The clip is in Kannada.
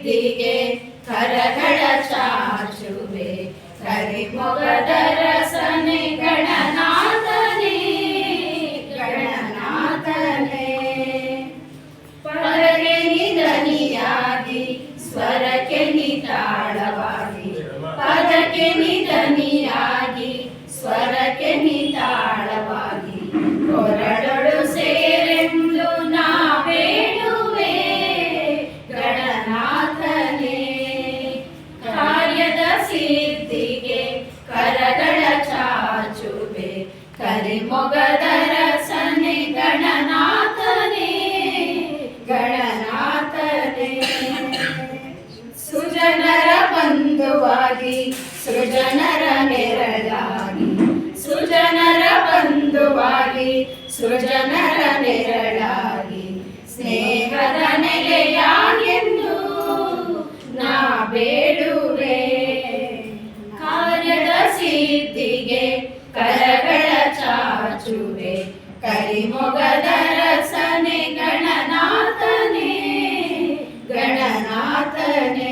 ಸಿದ್ಧಿಗೆ ಕರಗಳ ಚಾಚುವೆ ಕರಿಮೊಗದ ರಸನೆ ಗಣನಾಥನೇ ಗಣನಾಥನೇ. ಪರಗೆ ನಿಧನಿಯಾಗಿ ಸ್ವರಕ್ಕೆ ನಿತಾಳವಾಗಿ ಪದಕ್ಕೆ ನಿಧನಿಯಾಗಿ ಕರಿಮೊಗದರಸನೆ ಗಣನಾಥನೇ ಗಣನಾಥನೇ. ಸುಜನರ ಬಂಧುವಾಗಿ, ಸೃಜನರ ನೆರಳಾಗಿ, ಸುಜನರ ಬಂಧುವಾಗಿ, ಸೃಜನರ ನೆರಳಾಗಿ, ಸ್ನೇಹದ ನೆಲೆಯಾಗೆಂದು ನಾ ಬೇಡ ಕರಿಮೊಗದ ರಸನೆ ಗಣನಾಥನೇ ಗಣನಾಥನೆ.